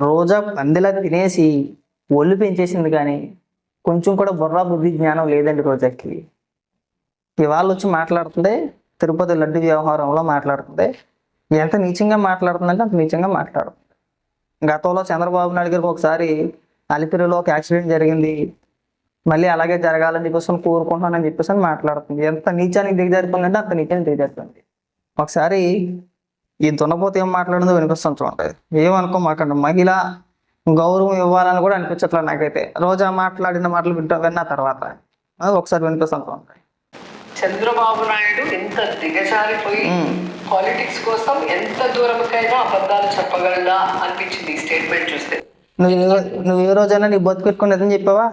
రోజా పందిలా తినేసి ఒళ్ళు పెంచేసింది కానీ కొంచెం కూడా బుర్ర బుద్ధి జ్ఞానం లేదండి రోజాకి. ఇవాళ వచ్చి మాట్లాడుతుంది తిరుపతి లడ్డు వ్యవహారంలో మాట్లాడుతుంది. ఎంత నీచంగా మాట్లాడుతుందంటే అంత నీచంగా మాట్లాడుతుంది గతంలో చంద్రబాబు నాయుడు గారికి ఒకసారి అలిపిరిలో ఒక యాక్సిడెంట్ జరిగింది. మళ్ళీ అలాగే జరగాలని చెప్పేసి కోరుకుంటున్నానని చెప్పేసి అని మాట్లాడుతుంది. ఎంత నీచానికి దిగజారిపోయిందంటే అంత నీచానికి దిగజారిపోయింది. ఒకసారి ఈ దున్నపోతే ఏం మాట్లాడిందో వినిపిస్తాను చూడండి. ఏమనుకో మాకండి మహిళ గౌరవం ఇవ్వాలని కూడా అనిపించట్లేదు నాకైతే. రోజా మాట్లాడిన మాటలు వింటా విన్న తర్వాత. ఒకసారి వినిపిస్తాను చూడండి. చంద్రబాబు నాయుడు ఎంత దిగజారిపోయి. పాలిటిక్స్ కోసం ఎంత దూరంకైనా అబద్ధాలు చెప్పగలదా అనిపించింది స్టేట్మెంట్ చూస్తే? నువ్వు నువ్వు ఏ రోజైనా నీ బతుకు పెట్టుకునేదని చెప్పావా?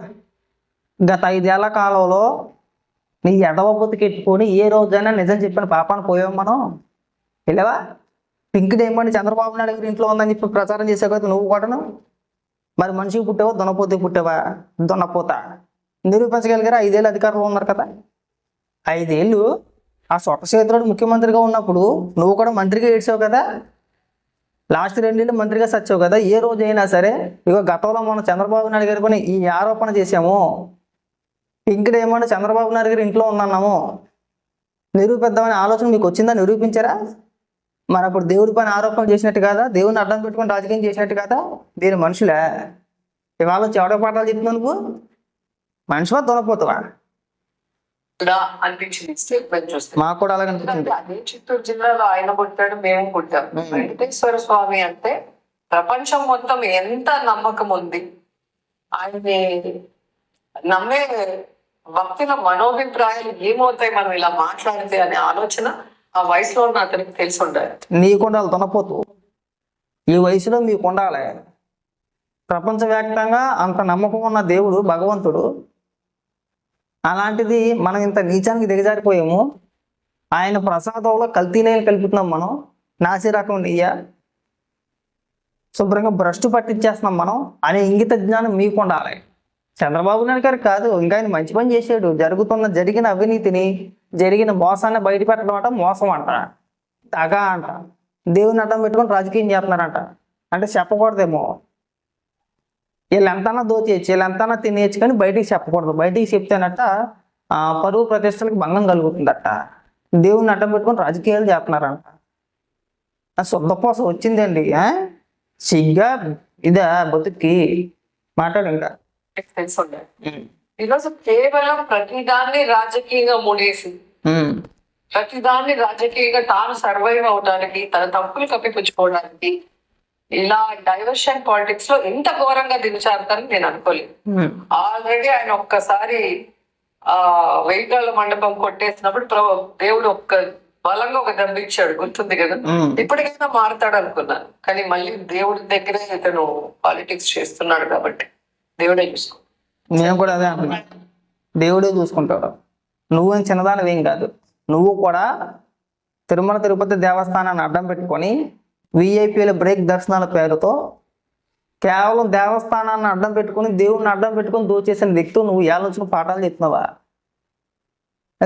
గత ఐదేళ్ళ కాలంలో నీ ఎడవ బతుకెట్టుకొని ఏ రోజైనా నిజం చెప్పిన పాపాన్ని పోయాం మనం. వెళ్ళావా? పింక్ డైమండ్ చంద్రబాబు నాయుడు గారి ఇంట్లో ఉందని చెప్పి ప్రచారం చేసావు కదా నువ్వు కూడాను? మరి మనిషికి పుట్టావా దున్నపోతే పుట్టావా? దొనపోత నిరూపించగలిగారా? ఐదేళ్ళు అధికారంలో ఉన్నారు కదా. ఐదేళ్ళు ఆ సొట్టశేఖరుడు ముఖ్యమంత్రిగా ఉన్నప్పుడు నువ్వు కూడా మంత్రిగా ఏడ్చావు కదా? లాస్ట్ రెండేళ్ళు మంత్రిగా సచ్చావు కదా? ఏ రోజు అయినా సరే ఇగో గతంలో మనం చంద్రబాబు నాయుడు గారి కొని ఈ ఆరోపణ చేశాము. పింక్ డైమండ్ చంద్రబాబు నాయుడు గారి ఇంట్లో ఉన్నాము. నిరూపిద్దామనే ఆలోచన మీకు వచ్చిందా? నిరూపించారా? మరి అప్పుడు దేవుడి పైన ఆరోపణ చేసినట్టు కాదా? దేవుని అడ్డం పెట్టుకొని రాజకీయం చేసినట్టు కాదా? దీని మనుషులే. ఇవాళ వచ్చి ఎవడో పాఠాలు చెప్తున్నావు నువ్వు? మనిషివా దొరపోతావా దా అనిపించింది. స్టేట్మెంట్ చూస్తే మాకు కూడా అలాగే అనిపించింది. అదే చిత్తూరు జిల్లాలో ఆయన పుట్టాడు మేము పుట్టాం. వెంకటేశ్వర స్వామి అంటే ప్రపంచం మొత్తం ఎంత నమ్మకం ఉంది? ఆయన్ని నమ్మే భక్తుల మనోభిప్రాయాలు ఏమవుతాయి మనం ఇలా మాట్లాడితే అనే ఆలోచన ఆ వయసులో ఉన్న అతనికి తెలిసి ఉండాలి. నీకు ఉండాలి దున్నపోతు ఈ వయసులో మీకు ఉండాలి. ప్రపంచవ్యాప్తంగా అంత నమ్మకం ఉన్న దేవుడు భగవంతుడు. అలాంటిది మనం ఇంత నీచానికి దిగజారిపోయాము. ఆయన ప్రసాదంలో కల్తీలేని కలుపుతున్నాం మనం. నాసి రకం నెయ్య. శుభ్రంగా భ్రష్టు పట్టించేస్తున్నాం మనం. అనే ఇంగిత జ్ఞానం మీకు ఉండాలి. చంద్రబాబు నాయుడు గారు కాదు ఇంకా ఆయన మంచి పని చేశాడు. జరుగుతున్న జరిగిన అవినీతిని జరిగిన మోసాన్ని బయట పెట్టడం అంట మోసం అంట. దగా అంట. దేవుని అడ్డం పెట్టుకొని రాజకీయం చేస్తున్నారంట. అంటే చెప్పకూడదేమో. వీళ్ళు ఎంతనా దోచేయచ్చు వీళ్ళు ఎంతనా తినేయచ్చు కానీ బయటికి చెప్పకూడదు. బయటికి చెప్తేనట ఆ, పరువు ప్రతిష్టలకు భంగం కలుగుతుందట. దేవుని అడ్డం పెట్టుకొని రాజకీయాలు చేస్తున్నారంట. ఆ శుద్ధపోస వచ్చిందండి? సిగ్గా ఇదా బతుక్కి మాట్లాడు ఇంకా. ఈరోజు కేవలం ప్రతిదాన్ని రాజకీయంగా ముడేసి. ప్రతిదాన్ని రాజకీయంగా తాను సర్వైవ్ అవడానికి తన తప్పులు కప్పిపుచ్చుకోవడానికి ఇలా డైవర్షన్ పాలిటిక్స్లో ఎంత ఘోరంగా దిగజారుతారని నేను అనుకోలేదు. ఆల్రెడీ ఆయన ఒక్కసారి ఆ వెయ్యికాళ్ళ మండపం కొట్టేసినప్పుడు దేవుడు ఒక్క బలంగా ఒక దెబ్బ ఇచ్చాడు గుర్తుంది కదా. ఇప్పటికైనా మారుతాడు అనుకున్నాను కానీ మళ్ళీ దేవుడి దగ్గరే ఇతను పాలిటిక్స్ చేస్తున్నాడు కాబట్టి దేవుడే చూసుకో నేను కూడా అదే అంటున్నాం దేవుడే చూసుకుంటాడు. నువ్వేం చిన్నదానివేం కాదు. నువ్వు కూడా తిరుమల తిరుపతి దేవస్థానాన్ని అడ్డం పెట్టుకొని విఐపీల బ్రేక్ దర్శనాల పేరుతో కేవలం దేవస్థానాన్ని అడ్డం పెట్టుకొని దేవుడిని అడ్డం పెట్టుకొని దోచేసిన వ్యక్తి నువ్వు. ఏళ్ళొచ్చిన పాఠాలు చెప్తున్నావా?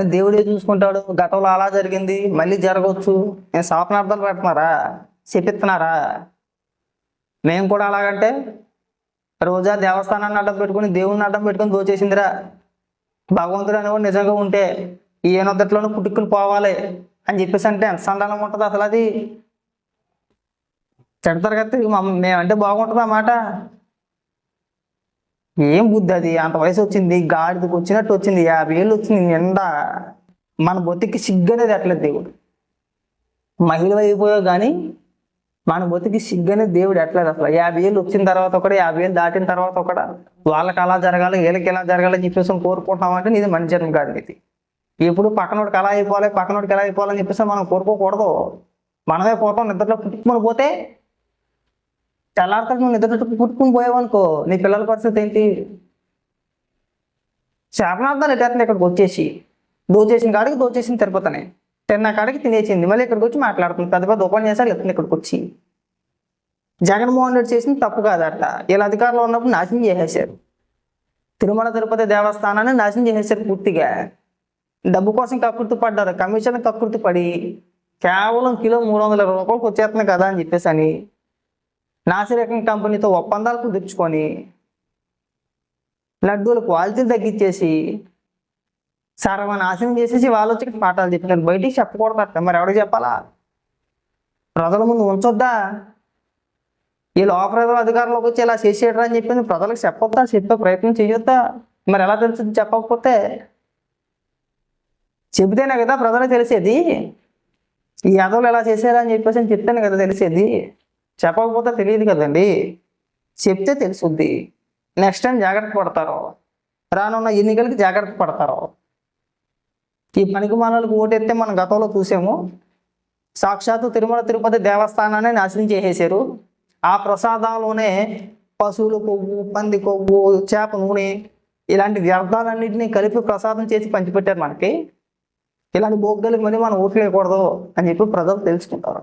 దేవుడే చూసుకుంటాడు. గతంలో అలా జరిగింది. మళ్ళీ జరగవచ్చు. నేను శాపనార్థాలు పెడుతున్నారా? చెప్పిస్తున్నారా? మేము కూడా అలాగంటే రోజా దేవస్థానాన్ని అడ్డం పెట్టుకుని దేవుణ్ణి అడ్డం పెట్టుకుని దోచేసిందిరా. భగవంతుడు అనేవాడు నిజంగా ఉంటే ఈయనొద్దట్లోనూ ఏనొద్దట్లోనూ పుట్టుకుని పోవాలి అని చెప్పేసి అంటే ఎంత సండాలం ఉంటుంది అసలు అది. చెడతారు కదా మేమంటే బాగుంటుంది అన్నమాట మాట. ఏం బుద్ధి అది? అంత వయసు వచ్చింది గాడిదకి వచ్చినట్టు వచ్చింది యాభై ఏళ్ళు వచ్చింది నిండా మన బొత్తికి సిగ్గనేది అట్లేదు దేవుడు. మహిళ అయిపోయావు కానీ మన బతికి సిగ్గనే దేవుడు ఎట్లేదు అసలు? యాభై ఏళ్ళు వచ్చిన తర్వాత ఒకటి యాభై ఏళ్ళు దాటిన తర్వాత ఒకట. వాళ్ళకి అలా జరగాలి వీళ్ళకి ఎలా జరగాలని చెప్పేసి కోరుకుంటున్నాం అంటే ఇది మంచి జన్మ కాదు ఇది. ఎప్పుడు పక్కనోడికి అలా అయిపోవాలి పక్కనోడికి ఎలా అయిపోవాలని చెప్పేసి మనం కోరుకోకూడదు. మనమే పోతాం నిద్రలో పుట్టుకుని పోతే తెల్లారితో నువ్వు నిద్రలో పుట్టుకుని పోయావనుకో నీ పిల్లల పరిస్థితి ఏంటి? శాపనార్థాలు ఎట్టేస్తుంది ఇక్కడికి వచ్చేసి దోచేసిన కాడికి దోచేసిన తిరుపతిని. తిన్న కాడికి తినేసింది. మళ్ళీ ఇక్కడికి వచ్చి మాట్లాడుతుంది. పెద్ద పెద్ద ఉపన్యాసాలు ఎత్తుంది ఇక్కడికి వచ్చి. జగన్మోహన్ రెడ్డి చేసింది తప్పు కాదట. వీళ్ళ అధికారంలో ఉన్నప్పుడు నాశనం చేసేసారు. తిరుమల తిరుపతి దేవస్థానాన్ని నాశనం చేసేసారు పూర్తిగా. డబ్బు కోసం కక్కుర్తి పడ్డారు. కమిషన్ కక్కుర్తి పడి కేవలం కిలో మూడు వందల రూపాయలకు వచ్చేస్తుంది కదా అని చెప్పేసి అని నాసిరకం కంపెనీతో ఒప్పందాలు కుదుర్చుకొని లడ్డూల క్వాలిటీలు తగ్గించేసి సర్వనాశనం చేసేసి వాళ్ళు వచ్చి పాఠాలు చెప్పినారు బయటికి చెప్పకూడదు అట్లా మరి ఎవరికి చెప్పాలా? ప్రజల ముందు ఉంచొద్దా? ఈ లోపల అధికారంలోకి వచ్చి ఇలా చేసేయడం అని చెప్పింది ప్రజలకు చెప్పొద్దా? చెప్పే ప్రయత్నం చేయొద్దా మరి ఎలా తెలుస్తుంది చెప్పకపోతే? చెబితేనే కదా ప్రజలకు తెలిసేది. ఈ యాదవులు ఎలా చేశారా అని చెప్పేసి అని చెప్తేనే కదా తెలిసేది. చెప్పకపోతే తెలియదు కదండి. చెప్తే తెలుసుద్ది. నెక్స్ట్ టైం జాగ్రత్త పడతారు. రానున్న ఎన్నికలకి జాగ్రత్త పడతారు. ఈ పనికి మనలకు ఓటెత్తే మనం గతంలో చూసాము. సాక్షాత్తు తిరుమల తిరుపతి దేవస్థానాన్ని నాశనం చేసేసారు ఆ ప్రసాదాల్లోనే పశువుల కొవ్వు పంది కొవ్వు చేప నూనె ఇలాంటి వ్యర్థాలన్నింటినీ కలిపి ప్రసాదం చేసి పంచిపెట్టారు మనకి. ఇలాంటి బోగ్గలకి మళ్ళీ మనం ఓట్లేయకూడదు అని చెప్పి ప్రజలు తెలుసుకుంటారు.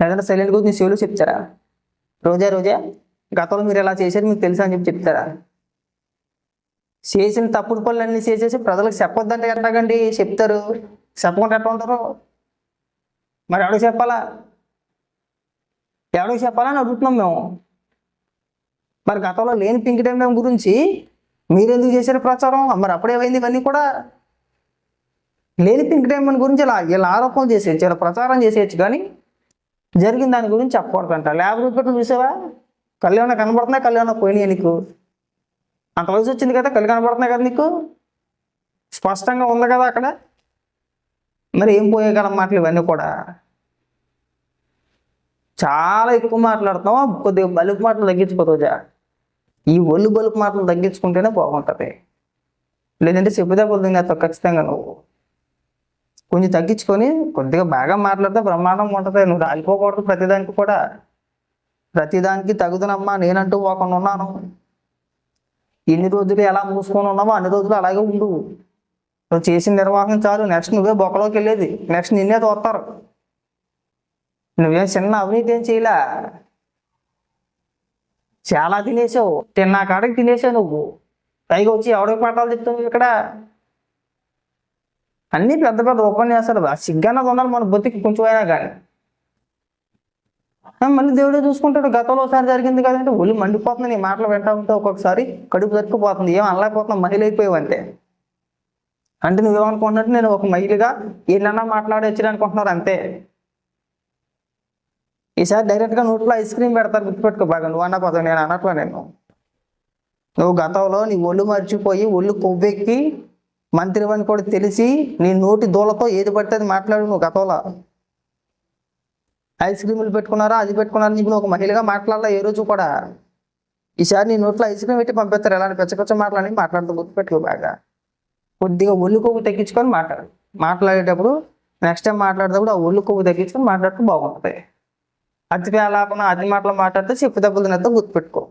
ఏదైనా సైలెంట్ గురించి శివులు చెప్తారా? రోజా రోజా గతంలో మీరు ఎలా చేశారు మీకు తెలుసా అని చెప్పి చెప్తారా? చేసిన తప్పుడు పనులన్నీ చేసేసి ప్రజలకు చెప్పొద్దంటే ఎట్లాగండి? చెప్తారు. చెప్పకుండా ఎట్లా ఉంటారు? మరి ఎవడికి చెప్పాలా? ఎవడికి చెప్పాలని అడుగుతున్నాం మేము. మరి గతంలో లేని పింక్ డైమండ్ గురించి మీరు ఎందుకు చేశారు ప్రచారం? మరి అప్పుడేమైంది ఇవన్నీ కూడా. లేని పింక్ డైమండ్ గురించి ఇలా ఇలా ఆరోపణ చేసేయచ్చు ఇలా ప్రచారం చేసేయచ్చు కానీ జరిగిన దాని గురించి చెప్పకూడదంట. ల్యాబ్ రిపోర్ట్లు చూసావా? కళ్యాణ కనబడుతున్నాయి కళ్యాణ పోయినాయి నీకు. అంత వయసు వచ్చింది కదా కళ్ళు కనబడుతున్నాయి కదా నీకు? స్పష్టంగా ఉంది కదా అక్కడ? మరి ఏం పోయే కదా మాటలు ఇవన్నీ కూడా? చాలా ఎక్కువ మాట్లాడుతున్నావు? కొద్దిగా బలుపు మాటలు తగ్గించుకో రోజా. ఈ ఒళ్ళు బలుపు మాటలు తగ్గించుకుంటేనే బాగుంటుంది. లేదంటే చెప్పుదే పొద్దున్న ఖచ్చితంగా నువ్వు. కొంచెం తగ్గించుకొని కొద్దిగా బాగా మాట్లాడితే బ్రహ్మాండం ఉంటుంది. నువ్వు రాలిపోకూడదు ప్రతిదానికి కూడా. ప్రతిదానికి తగుదనమ్మా నేనంటూ పోకుండా ఉన్నాను. ఎన్ని రోజులు ఎలా మూసుకొని ఉన్నావో అన్ని రోజులు అలాగే ఉండు. నువ్వు చేసిన నిర్వాహకం చాలు. నెక్స్ట్ నువ్వే బొక్కలోకి వెళ్ళేది. నెక్స్ట్ నిన్నే తోస్తారు. నువ్వేం చిన్న అవినీతి ఏం చేయలే. చాలా తినేసావు. తిన్నా కాడికి తినేసావు నువ్వు. పైగా వచ్చి ఎవడికి పాఠాలు చెప్తావు ఇక్కడ? అన్ని పెద్ద పెద్ద ఉపన్యాసాలు. సిగ్గన్నది ఉండాలి మన బతికి కొంచెం అయినా కానీ. మళ్ళీ దేవుడే చూసుకుంటాడు. గతంలో ఒకసారి జరిగింది కదంటే ఒళ్ళు మండిపోతుంది నీ మాటలు వింటా ఉంటే ఒక్కొక్కసారి కడుపు తట్టుకుపోతుంది. ఏం అనలేకపోతున్నా మహిళ అయిపోయావు అంతే అంటే నువ్వేమనుకుంటున్నట్టు నేను ఒక మహిళగా ఏళ్ళన్నా మాట్లాడొచ్చు అనుకుంటున్నారు అంతే. ఈసారి డైరెక్ట్గా నోట్లో ఐస్ క్రీమ్ పెడతారు గుర్తుపెట్టుకో బాగా. నువ్వు అన్నపోతావు నేను అనట్లా నేను. నువ్వు గతంలో నీ ఒళ్ళు మర్చిపోయి ఒళ్ళు కొవ్వెక్కి మంత్రివని కూడా తెలిసి నీ నోటి దూలతో ఏది పడితే అది మాట్లాడు నువ్వు గతంలో. ఐస్ క్రీములు పెట్టుకున్నారా? అది పెట్టుకున్నారా? నీకు ఒక మహిళగా మాట్లాడాలా ఏ రోజు కూడా? ఈసారి నీ నోట్లో ఐస్ క్రీమ్ పెట్టి పంపిస్తారు. ఎలాంటి పెచ్చ మాట్లాడి మాట్లాడుతూ గుర్తుపెట్టుకో బాగా. కొద్దిగా ఒళ్ళు కొవ్వు తగ్గించుకొని మాట్లాడు మాట్లాడేటప్పుడు నెక్స్ట్ టైం మాట్లాడేటప్పుడు ఆ ఒళ్ళు కొవ్వు తగ్గించుకొని మాట్లాడుతూ బాగుంటుంది. అతి ఆలాపన అతి మాటలు మాట్లాడితే చెప్పు దెబ్బలు తినద్దు గుర్తుపెట్టుకో.